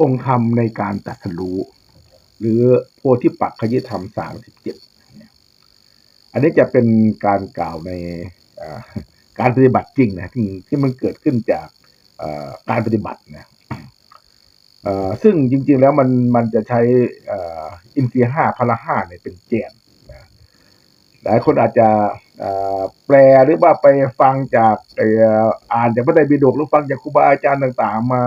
องค์ธรรมในการตรัสรู้ หรือโพธิปักขยิธรรมสามสิบเจ็ดอันนี้จะเป็นการกล่าวในการปฏิบัติจริงนะที่ที่มันเกิดขึ้นจากการปฏิบัตินะซึ่งจริง ๆ แล้วมันมันจะใช้อินทรีห้าพละห้าเนี่ยเป็นแกนนะหลายคนอาจจะแปลหรือว่าไปฟังจากอ่ออ่านจากพระไตรปิฎกหรือฟังจากครูบาอาจารย์ต่าง ๆ มา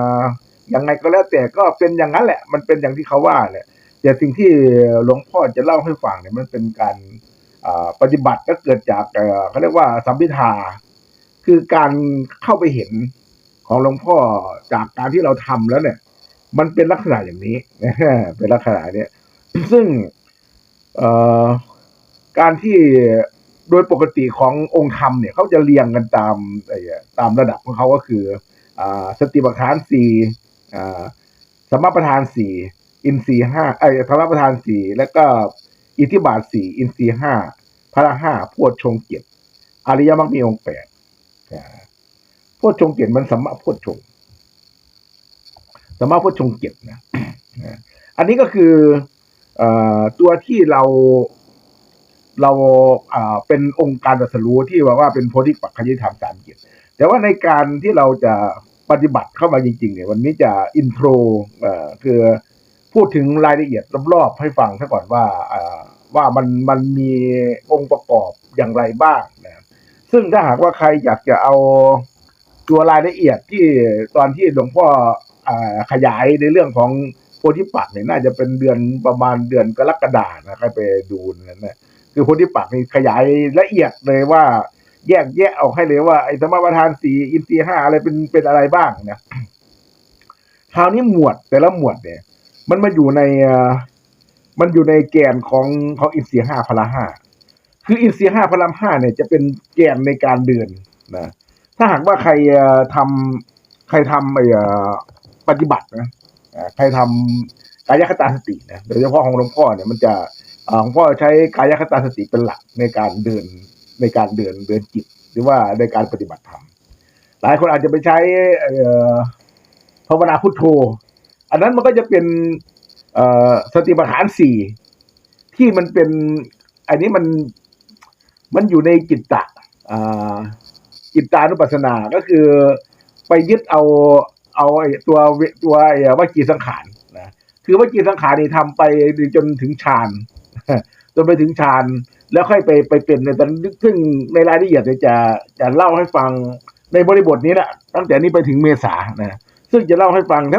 ยังไงก็แล้วแต่ก็เป็นอย่างนั้นแหละ มันเป็นอย่างที่เขาว่าแหละแต่สิ่งที่หลวงพ่อจะเล่าให้ฟังเนี่ยมันเป็นการปฏิบัติก็เกิดจากเขาเรียกว่าสัมพิทาคือการเข้าไปเห็นของหลวงพ่อจากการที่เราทำแล้วเนี่ย มันเป็นลักษณะอย่างนี้เป็นลักษณะเนี้ยซึ่งเออการที่โดยปกติขององค์ธรรมเนี่ยเขาจะเรียงกันตามตามระดับของเขาก็คืออสติปัฏฐานสี่ สมประธานสี่อินทรีย์ห้าไอ้ธรรมประธานสี่แล้วก็อิทธิบาทสี่อินทรีย์ห้าพระห้าพวดชงเกียรติอริยมรรคมีองค์แปดพวดชงเกียรติมันสัมมาพวดชงสามารถพูดชงเก็บนะอันนี้ก็คืออตัวที่เราเราอ่าเป็นองค์การตรัสรู้ที่ว่าว่าเป็นโพธิปักขยิธรรมสามเกียรติแต่ว่าในการที่เราจะ ปฏิบัติเข้ามาจริงๆเนี่ยวันนี้จะอินโทรคือพูดถึงรายละเอียดรอบๆให้ฟังซะก่อนว่าว่ามันมันมีองค์ประกอบอย่างไรบ้างนะซึ่งถ้าหากว่าใครอยากจะเอาตัวรายละเอียดที่ตอนที่หลวงพ่ออขยายในเรื่องของโพธิปักษ์เนี่ยน่าจะเป็นเดือนประมาณเดือนกรกฎานะใครไปดูนั่นนะคือโพธิปักษ์นี่ขยายละเอียดเลยว่า แยกแยะออกให้เลยว่าไอ้สมประทานสี่อินทรีย์ห้าอะไรเป็นเป็นอะไรบ้างนะคราวนี้หมวดแต่ละหมวดเนี่ย มันมาอยู่ในมันอยู่ในแกนของของอินทรีย์ห้าพละห้าคืออินทรีย์ห้าพละห้าเนี่ยจะเป็นแกนในการเดินนะถ้าหากว่าใครเอ่อทำใครทำไอ้ปฏิบัตินะใครทำกายคตาสตินะโดยเฉพาะของหลวงพ่อเนี่ยมันจะหลวงพ่อใช้กายคตาสติเป็นหลักในการเดิน ในการเดินเดินจิต หรือว่าในการปฏิบัติธรรมหลายคนอาจจะไปใช้ภาวนาพุทโธ อันนั้นมันก็จะเป็นสติปัฏฐานสี่ที่มันเป็น อันนี้มันมันอยู่ในจิตตะจิตตานุปัสสนาก็คือไปยึดเอาเอาตัวเวตัวไอ้วจีสังขารนะคือวจีสังขารนี่ทำไปจนถึงฌานจนไปถึงฌาน แล้วค่อยไปไปเป็นในตอนซึ่งในรายละเอียดจะจะเล่าให้ฟังในบริบทนี้แหละตั้งแต่นี้ไปถึงเมษานะซึ่งจะเล่าให้ฟัง